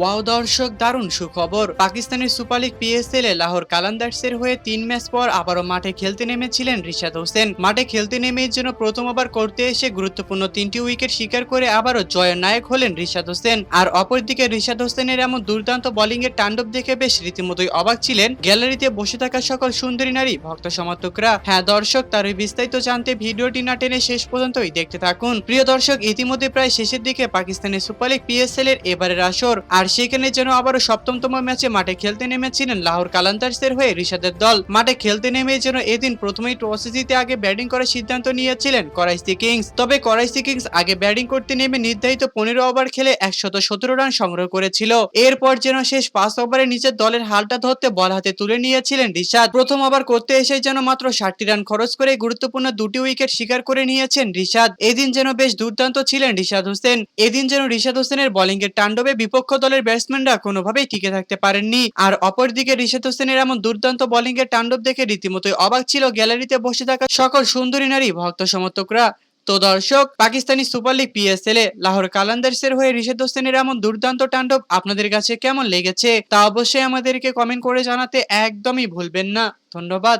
Wow দর্শক, দারুণ সুখবর। পাকিস্তানের সুপার লিগ পিএসএল এ লাহোর কালান্দার্সের হয়ে তিন ম্যাচ পর আবারও মাঠে খেলতে নেমেছিলেন রিশাদ হোসেন। মাঠে খেলতে নেমে এর জন্য প্রথম করতে এসে গুরুত্বপূর্ণ তিনটি উইকেট শিকার করে আবারও জয়ের নায়ক হলেন রিশাদ হোসেন। আর অপরদিকে রিশাদ হোসেনের এমন দুর্দান্ত বোলিং এর তাণ্ডব দেখে বেশ রীতিমতোই অবাক ছিলেন গ্যালারিতে বসে থাকা সকল সুন্দরী নারী, ভক্ত সমর্থকরা। হ্যাঁ দর্শক তার বিস্তারিত জানতে ভিডিওটি না টেনে শেষ পর্যন্তই দেখতে থাকুন। প্রিয় দর্শক, ইতিমধ্যে প্রায় শেষের দিকে পাকিস্তানের সুপার লিগ পিএসএল এর এবারের আসর। আর সেখানে যেন আবারও সপ্তমতম ম্যাচে মাঠে খেলতে নেমেছিলেন লাহোর কালান্তার্সের হয়ে রিশাদের দল। মাঠে খেলতে নেমে যেন এদিন প্রথমেই টসে জিতে আগে ব্যাটিং করার সিদ্ধান্ত নিয়েছিলেন করাইসি কিংস। তবে করাইসি কিংস আগে ব্যাটিং করতে নেমে নির্ধারিত পনেরো ওভার খেলে একশত সতেরো রান সংগ্রহ করেছিল। এরপর যেন শেষ পাঁচ ওভারে নিজের দলের হালটা ধরতে বল হাতে তুলে নিয়েছিলেন রিশাদ। প্রথম ওভার করতে এসে যেন মাত্র ষাটটি রান খরচ করে গুরুত্বপূর্ণ দুটি উইকেট শিকার করে নিয়েছেন রিশাদ। এদিন যেন বেশ দুর্দান্ত ছিলেন রিশাদ হোসেন। এদিন যেন রিশাদ হোসেনের বোলিং এর তাণ্ডবে বিপক্ষ দলের ব্যাটসম্যানরা কোনোভাবেই টিকে থাকতে পারেননি। আর অপরদিকে রিশাদ হোসেনের এমন দুর্দান্ত বোলিং এর তাণ্ডব দেখে রীতিমতোই অবাক ছিল গ্যালারিতে বসে থাকা সকল সুন্দরী নারী ভক্ত সমর্থকরা। তো দর্শক, পাকিস্তানি সুপার লিগ পিএসএল এ লাহোর কালান্দার্সের হয়ে রিশাদ হোসেনের এমন দুর্দান্ত তাণ্ডব আপনাদের কাছে কেমন লেগেছে তা অবশ্যই আমাদেরকে কমেন্ট করে জানাতে একদমই ভুলবেন না। ধন্যবাদ।